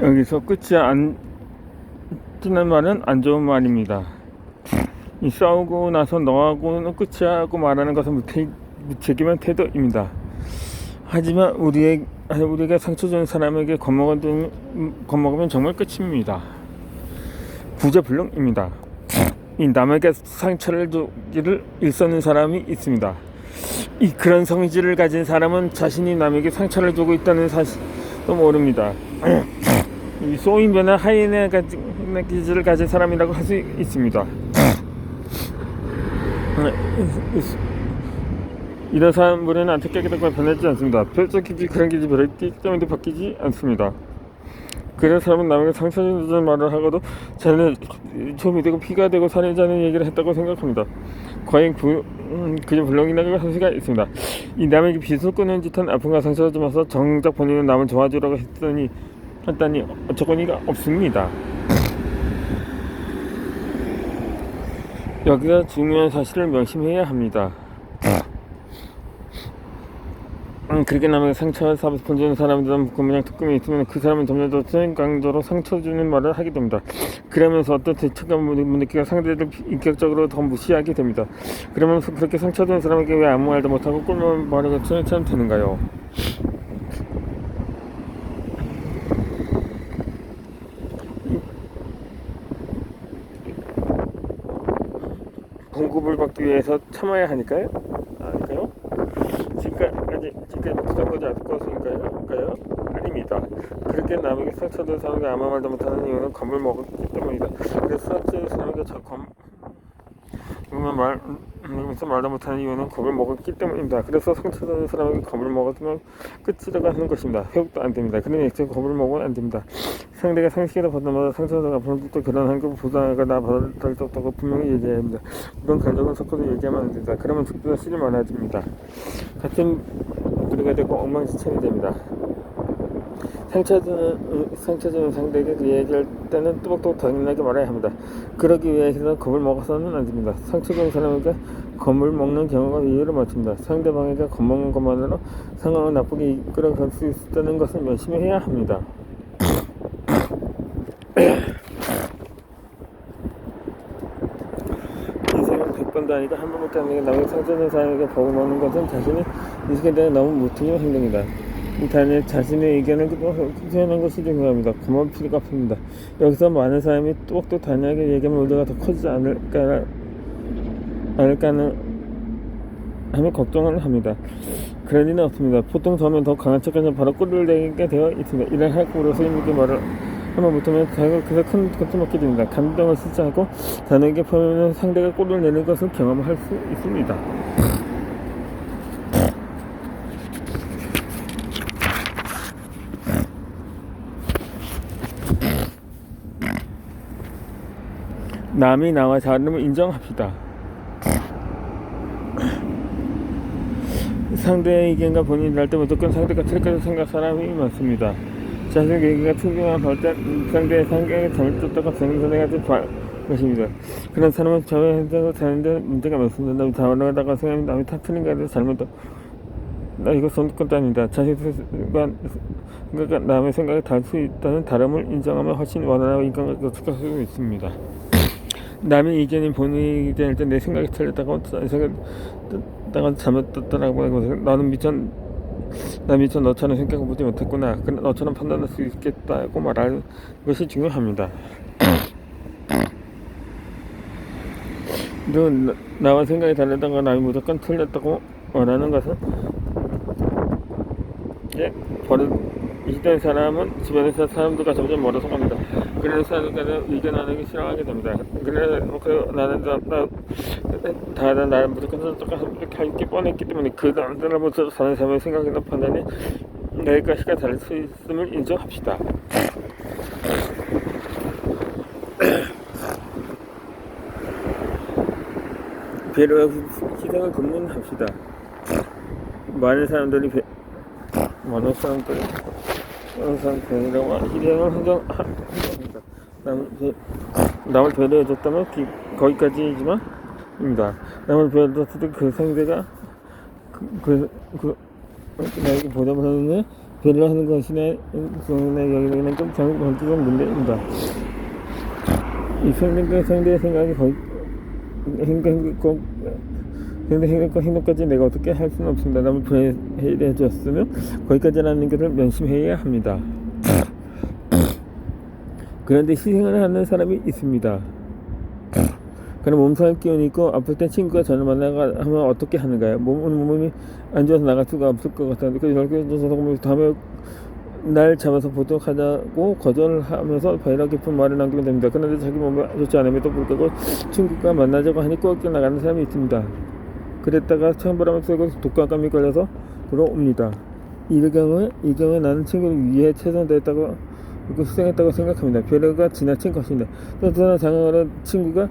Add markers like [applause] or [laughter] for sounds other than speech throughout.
여기서 끝이 안 뜨는 말은 안 좋은 말입니다. 이 싸우고 나서 너하고는 끝이야고 말하는 것은 무태, 무책임한 태도입니다. 하지만 우리의 우리가 상처 주는 사람에게 겁먹으면, 겁먹으면 정말 끝입니다. 부재불능입니다. 이 남에게 상처를 주기를 일삼는 사람이 있습니다. 이 그런 성질을 가진 사람은 자신이 남에게 상처를 주고 있다는 사실도 모릅니다. [clears throat] 이 소인배나 하이네 기질을 가진 사람이라고 할 수 있습니다. 이런 사람들은 안타깝게도 변하지 않습니다. 별적 기질 그런 기질 별로 있기 때문에 바뀌지 않습니다. 그런 사람은 남에게 상처 주는 말을 하고도 자는 좀이 되고 피가 되고 살이 자는 얘기를 했다고 생각합니다. 과연 그, 음, 그저 불렁이라고 할 수가 있습니다. 이 남에게 빚을 끄는 듯한 아픔과 상처를 주면서 정작 본인은 남을 도와주려고 했더니 했다니 어처구니가 없습니다. 여기서 중요한 사실을 명심해야 합니다. 음, 그렇게 남에게 상처와 사부폰 주는 사람들은 그 모양 특금이 있으면 그 사람은 점점 더센 강도로 상처 주는 말을 하게 됩니다. 그러면서 어떤 대처감을 못 느끼고 상대를 인격적으로 더 무시하게 됩니다. 그러면서 그렇게 상처 주는 사람에게 왜 아무 말도 못하고 꿀만 말하고 처럼 되는가요? 위해서 참아야 하니까요? 아닐까요? 지금까지 지금까지 부산 거지 않을 것인가요? 아닙니다. 그렇게 남에게 상처된 사람에게 아무 말도 못하는 이유는 겁을 먹었기 때문이다. 그래서 상처된 사람에게 저 검, 그만 말, 그래서 말도 못하는 이유는 겁을 먹었기 때문입니다. 그래서 상처된 사람에게 겁을 먹었으면 끝이라고 하는 것입니다. 회복도 안 됩니다. 그런 액체 겁을 먹으면 안 됩니다. 상대가 상식이라 받자마자 상처가 앞으로부터 그런 한급 부상가 나 받을 수 없다고 분명히 얘기해야 합니다. 그런 감정을 섞어서 얘기하면 안 된다. 그러면 죽기가 싫이 많아집니다. 같은 우리가 되고 엉망진창이 됩니다. 상처 주는, 상처 주는 상대에게 그 얘기할 때는 뚜벅뚜벅 당연하게 말해야 합니다. 그러기 위해서는 겁을 먹어서는 안 됩니다. 상처 주는 사람에게 겁을 먹는 경우가 이유를 맞춥니다. 상대방에게 겁먹는 것만으로 상황을 나쁘게 이끌어갈 수 있다는 것을 명심해야 합니다. [coughs] 인생은 100번 다니까 한 번밖에 안 되게 남의 상처된 사람에게 복을 먹는 것은 자신의 인식에 대한 너무 무책임한 행동이다. 이 단에 자신의 의견을 표현하는 것이 중요합니다. 고마울 필요가 없습니다. 여기서 많은 사람이 또또 단약에 얘기하면 의도가 더 커지지 않을까, 않을까는 하며 걱정을 합니다. 그럴 리는 없습니다. 보통 처음엔 더 강한 척하면 바로 꼴을 내게 되어 있습니다. 이를 할구로 스님에게 말을 한번 못하면 그래서 큰 것을 먹게 됩니다. 감정을 쓰지 않고 단에게 표현하면 상대가 꼴을 내는 것을 경험할 수 있습니다. 남이 나와 다름을 인정합시다. 상대의 의견과 본인이 할때 무조건 상대가 틀렸다고 생각 사람이 많습니다. 자신의 얘기가 충분한 발달 상대의 상경에 잘못됐다고 생각하지 것입니다. 그런 사람은 저의 현장을 사는데 문제가 많습니다. 남이 잘못하다가 생각하면 남이 탓하는 것에 잘못다. 나 이거 선택권도 아니다. 자신의 생각과 남의 생각이 다를 수 있다는 다름을 인정하면 훨씬 원활하고 인간관계가 축소할 수 있습니다. 남의 의견이 본인의 의견일 때 내 생각이 틀렸다고 생각 다가 잘못됐다라고 하고 나는 미천 나 미천 너처럼 생각을 보지 못했구나 그래 너처럼 판단할 수 있겠다고 말하는 것이 중요합니다 너 나와 생각이 다르다고 남이 무조건 틀렸다고 말하는 것은 예, 버릇 이시된 사람은 주변에서 사람들과 점점 멀어서 갑니다. 그래서 사람들과는 의견하는 싫어하게 됩니다. 그래서 그 나는 다른 나를 무조건 똑같이 할게 뻔했기 때문에 그 남들로부터 사는 사람의 생각이나 판단이 내 것이가 다를 수 있음을 인정합시다. [clears throat] 배려와 희생을 금문합시다. 많은 사람들이 배, 많은 사람들이 많은 사람들이라고 희생을 흥정 합니다. 남, 남을 배려해줬다면 기, 거기까지이지만 입니다. 남을 배려해줬을 때 그 상대가 그, 그, 그 나에게 보답을 하는데 배려 하는 것이나 그나 여기는 좀 잘못 번지는 문제입니다. 이 상대가 상대의 생각이 거의 행동과 근데 생각과 행동까지 내가 어떻게 할 수는 없습니다. 남을 배려해 줬으면 거기까지라는 것을 명심해야 합니다. 그런데 희생을 하는 사람이 있습니다. 그럼 몸살 있고 아플 때 친구가 저를 만나가 하면 어떻게 하는가요? 몸, 몸이 안 좋아서 나갈 수가 없을 것 같았는데 그래서 이렇게 저서 다음에 날 잡아서 보도하자고 거절하면서 배려 깊은 말을 남기게 됩니다. 그런데 자기 몸이 좋지 않음에도 불구하고 친구가 만나자고 하니 꼭 나가는 사람이 있습니다. 그랬다가 찬바람을 쐬고 독감감이 걸려서 돌아옵니다. 이 경우에 이 경우에 나는 친구를 위해 최선 다했다고 그리고 희생했다고 생각합니다. 배려가 지나친 것입니다. 또 다른 상황으로 친구가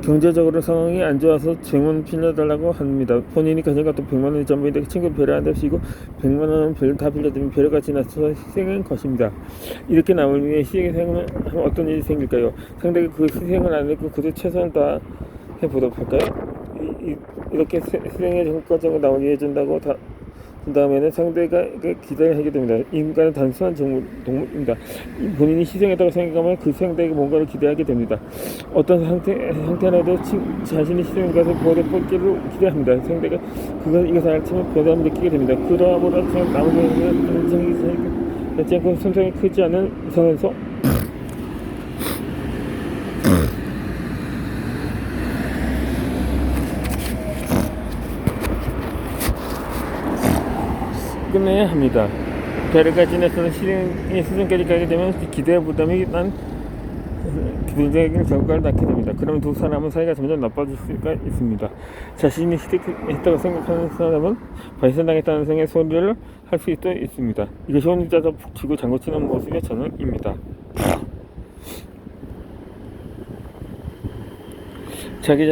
경제적으로 상황이 안 좋아서 재원 빌려달라고 합니다. 본인이 가진 것도 100만 원이 전부인데 친구 배려한답시고 100만 원은 별 다 빌려드리면 배려가 지나쳐서 희생한 것입니다. 이렇게 남을 위해 희생하면 어떤 일이 생길까요? 상대가 그 희생을 안 했고 그도 최선을 다 해보도록 할까요? 이, 이, 이렇게 세- 희생의 과정을 남을 위해 준다고 다, 그 다음에는 상대가 그 기대를 하게 됩니다. 인간은 단순한 동물, 동물입니다. 이 본인이 희생했다고 생각하면 그 상대에게 뭔가를 기대하게 됩니다. 어떤 상태, 상태라도 치, 자신이 희생한 것을 보호대 뽑기를 기대합니다. 상대가 그것, 이것을 알지만 보담을 느끼게 됩니다. 그러므로 남을 위해 인생이 갖지 않고 손상이 크지 않은 선에서 끝내야 합니다. 배려가 지나서는 실행의 수준까지 가게 되면 기대 부담이 난 긍정적인 결과를 낳게 됩니다. 그러면 두 사람은 사이가 점점 나빠질 수가 있습니다. 자신이 희생했다고 생각하는 사람은 발생당했다는 생의 소리를 할 수도 있습니다. 이것이 혼자서 푹 쥐고 장구치는 모습의 전형입니다. 자기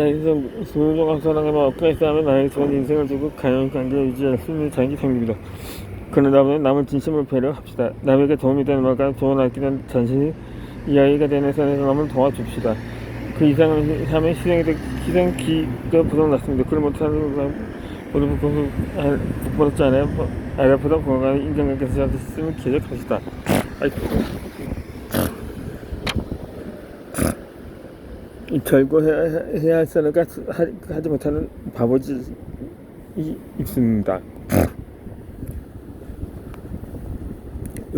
소중한 사랑을 얻고 있다면 나에게 좋은 인생을 주고 가연 관계를 유지할 수 있는 자격이 생깁니다. 그러다 보면 남을 진심으로 배려합시다. 남에게 도움이 되는 말과 좋은 아끼는 자신이 이야기가 되는 남을 도와줍시다. 그 이상을 하면 희생이 되, 희생기가 부담났습니다. 그걸 못하는 사람 모두 부끄럽지 않아요. 아래보다 건강한 인간관계에서 잡혔으면 기적합시다. 아이고. 이 결과해야 해야 할 사람과 하- 하지 못하는 바보짓이 있습니다.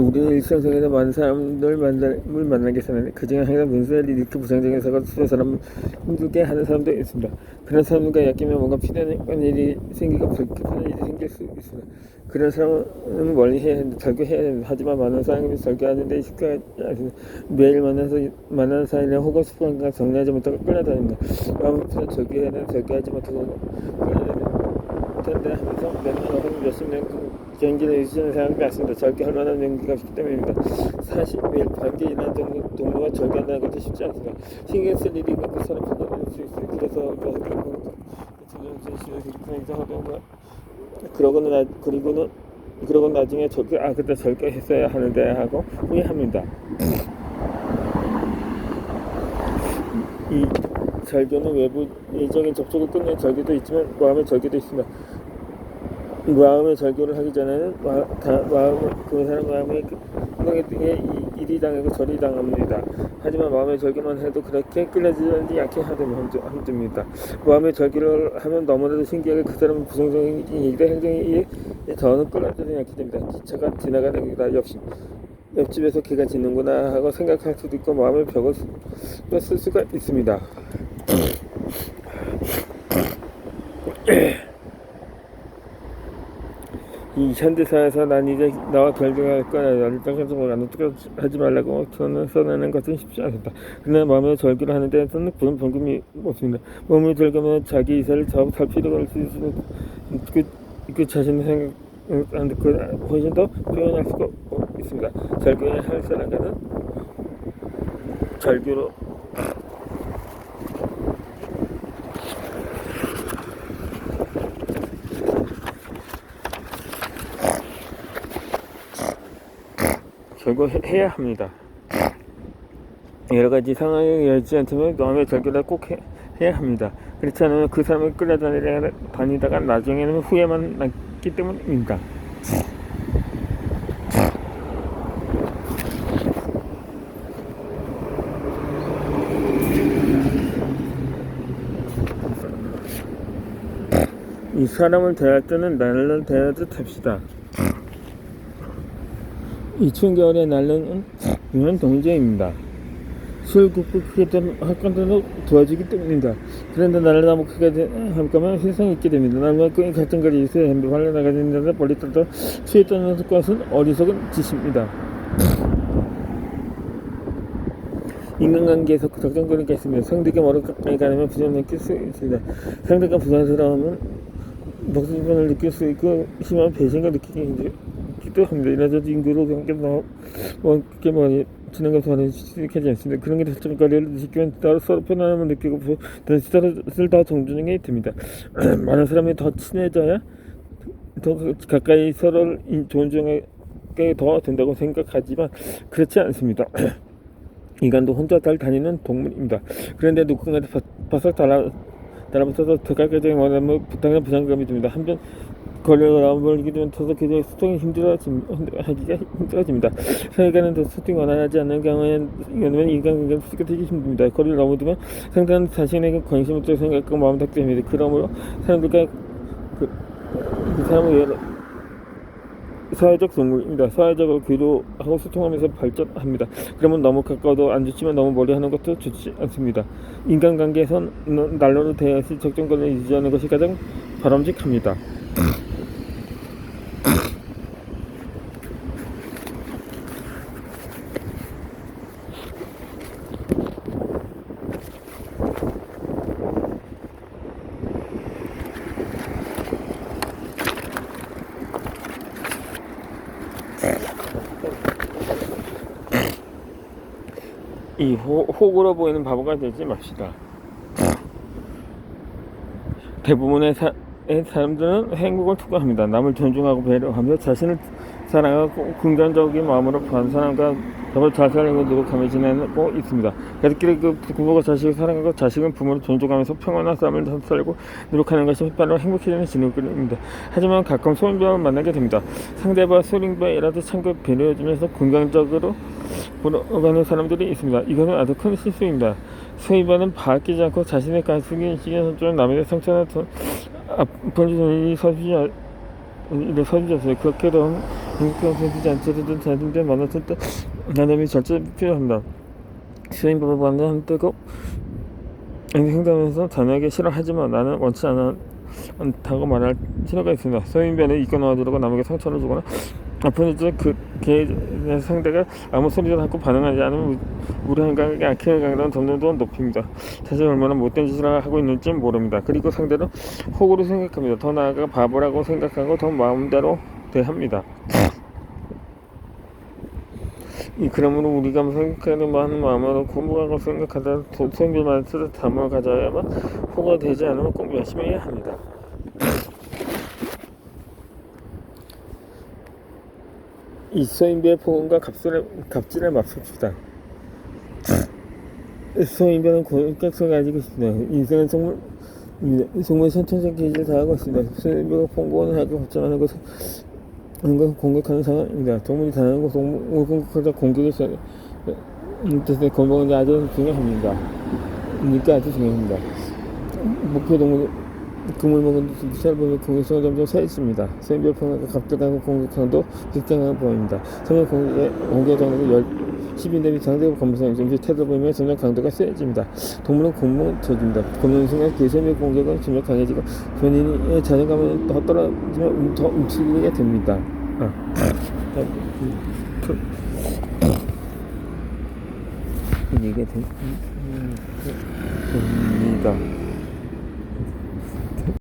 우리는 일상생활에서 많은 사람들 만남을 만나게 되는데 그중에 항상 문제를 일으켜 부정적인 사고를 쓰는 사람을 힘들게 하는 사람도 있습니다. 그런 사람과 엮이면 뭔가 필요한 일이 생기고 불쾌한 일이 생길 수 있습니다. 그런 사람은 멀리 해야 하는데 절교 해야 됩니다. 하지만 많은 사람이 절교하는데 익숙하지 않습니다. 매일 만나서 만나는 사이나 혹은 습관과 정리하지 못하고 끌려다닙니다. 마음 부터 절교해야 되는 절교하지 못하고 끌려다닙니다. 텐데 하면서 몇년 혹은 몇십 년 경기를 유지하는 사람이 많습니다. 절개할 만한 용기가 없기 때문입니다. 사실 매일 관계 있는 동료, 동료와 절개한다는 것도 쉽지 않습니다. 신경 쓸 일이 있고 그 사람 판단할 수 있어요. 그래서 그래서 그러고는 나, 그리고는 그러고 나중에 절개 아 그때 절개했어야 하는데 하고 후회합니다. 이 절개는 외부적인 접촉을 끝낸 절개도 있지만 마음의 절개도 있습니다. 마음의 절교를 하기 전에는 마, 다, 마음 그 사람 마음의 행동에 등에 이- 이리 당하고 저리 당합니다. 하지만 마음의 절교만 해도 그렇게 끌려지지 않게 하면 힘듭니다. 마음의 절교를 하면 너무나도 신기하게 그 사람은 부정적인 일과 행동이 더는 끌려지지 않게 됩니다. 기차가 지나가는 길다 역시 옆집에서 개가 짖는구나 하고 생각할 수도 있고 마음의 벽을 쓸- 쓸 수가 있습니다. 이 현대사에서 난 이제 나와 결정할 거야. 나를 땅에서 안 하지 말라고 선을 써내는 것은 쉽지 않습니다. 그러나 마음의 절규를 하는 데에서는 그런 번금이 없습니다. 몸을 절규하면 자기 의사를 잡을 필요가 있을 수 있는 그, 그 자신의 생각, 그 훨씬 더 표현할 수가 있습니다. 절규해야 할 사람과는 절규로 제거해야 합니다. 여러 가지 상황에 열지 않다면 마음의 절개를 꼭 해, 해야 합니다. 그렇지 않으면 그 사람을 끌어다니다가 나중에는 후회만 남기 때문입니다. 이 사람을 대할 때는 나를 대하듯 합시다. 이 추운 겨울에 날는 유한 동제입니다. 술 굽고 크게 할 건데도 도와주기 때문입니다. 그런데 되- 할 거면 세상에 있게 됩니다. 날과 끈이 갈등까지 있어야 합니다. 발려 나가는데 멀리 떨어 추에 떠나는 것은 어리석은 짓입니다. 인간관계에서 걱정거리는 게 있습니다. 상대가 멀어 가까이 가려면 부담을 느낄 수 있습니다. 상대가 부담스러우면 목숨을 느낄 수 있고 심한 배신감을 느끼기 힘들 기도 합니다. 이래서 인구로 경계 너무 원게 많이 것도 많이 지속하지 않습니다. 그런 게 설정거리를 지키면 따로 서로 편안함을 느끼고 다시 서로를 더 존중하게 됩니다. [clears throat] 많은 사람이 더 친해져야 더 가까이 서로를 인- 존중하게 더 된다고 생각하지만 그렇지 않습니다. [clears throat] 인간도 혼자 잘 다니는 동물입니다. 그런데 누군가한테 바- 바싹 달라 달라붙어서 더 가까이 원하면 부탁하는 부담감이 듭니다. 한편 거리가 멀게 되면 더더 그저 소통이 힘들어짐 하기가 힘들어집니다. 사회간은 더 소통이 원활하지 않는 경우에는 인간관계가 수직되기 힘듭니다. 거리를 넘어두면 상대는 자신에게 관심을 또 생각하고 마음 닫게 됩니다. 그러므로 사람들과 그, 그 사람을 여러 사회적 동물입니다. 사회적으로 교류하고 소통하면서 발전합니다. 그러면 너무 가까워도 안 좋지만 너무 멀리 하는 것도 좋지 않습니다. 인간관계에선 난로로 대해서 적정 거리를 유지하는 것이 가장 바람직합니다. 이 호, 호구로 보이는 바보가 되지 맙시다. 대부분의 사, 의 사람들은 행복을 추구합니다. 남을 존중하고 배려하며 자신을 사랑하고 긍정적인 마음으로 반 사람과 더불어 잘 살려고 노력하며 지내고 있습니다. 가족끼리 그 부모가 자식을 사랑하고 자식은 부모를 존중하면서 평온한 삶을 살고 노력하는 것이 바로 행복해지는 진흙입니다. 하지만 가끔 소인배와 만나게 됩니다. 상대방 소인배라도 참고 배려해주면서 긍정적으로 보러가는 사람들이 있습니다. 이것은 아주 큰 실수입니다. 소인배는 바뀌지 않고 자신의 가슴이 시기에 좀 남에게 상처나 더 아픈 일이 서주지 이를 서주셨어요. 그렇게도 서주지 않더라도 자신들 만났을 때 나름의 절제 필요합니다. 소인배와 만나 뜨고 행동하면서 자녀에게 싫어하지만 나는 원치 않아 않다고 말할 필요가 있습니다. 소인배는 이끌어 넣어주려고 남에게 상처를 주거나 일을 그 개의 상대가 아무 소리도 하고 반응하지 않으면 우리 행각의 악행의 강도는 점점 더 높입니다. 자신이 얼마나 못된 짓을 하고 있는지 모릅니다. 그리고 상대는 호구로 생각합니다. 더 나아가 바보라고 생각하고 더 마음대로 대합니다. 이 그러므로 우리가 생각하는 많은 마음으로 공부하고 생각하다 소인배만 쓰듯 담을 가져야만 호가 되지 않으면 꼭 열심히 해야 합니다. 이 소인배의 폭언과 갑질을, 갑질을 맞섭시다. 소인배는 고객성을 가지고 있습니다. 인생은 정말 정말 선천적 기질을 다하고 있습니다. 소인배가 폭언을 하고 걱정하는 것은 하는 공격하는 상황입니다. 동물이 다하는 것 동물 공격하다 공격을 서 뜻의 건강은 아주 중요합니다. 그러니까 아주 중요합니다. 목표 동물 그물 먹은 미사를 보면 공격성은 점점 세집니다. 소인별 평화가 갑작하고 공격성도 비슷한 보입니다. 처음에 공격의 공격 정도가 10인 대비 상대가 검사는 점점 태도 보이면 점점 강도가 세집니다. 동물은 공무 저집니다. 검는 순간 그 소인의 공격은 점점 강해지고 본인의 자존감은 더 떨어지면 움- 더 움츠리게 됩니다. 아. 그- 이게 된- 음, 됩니다.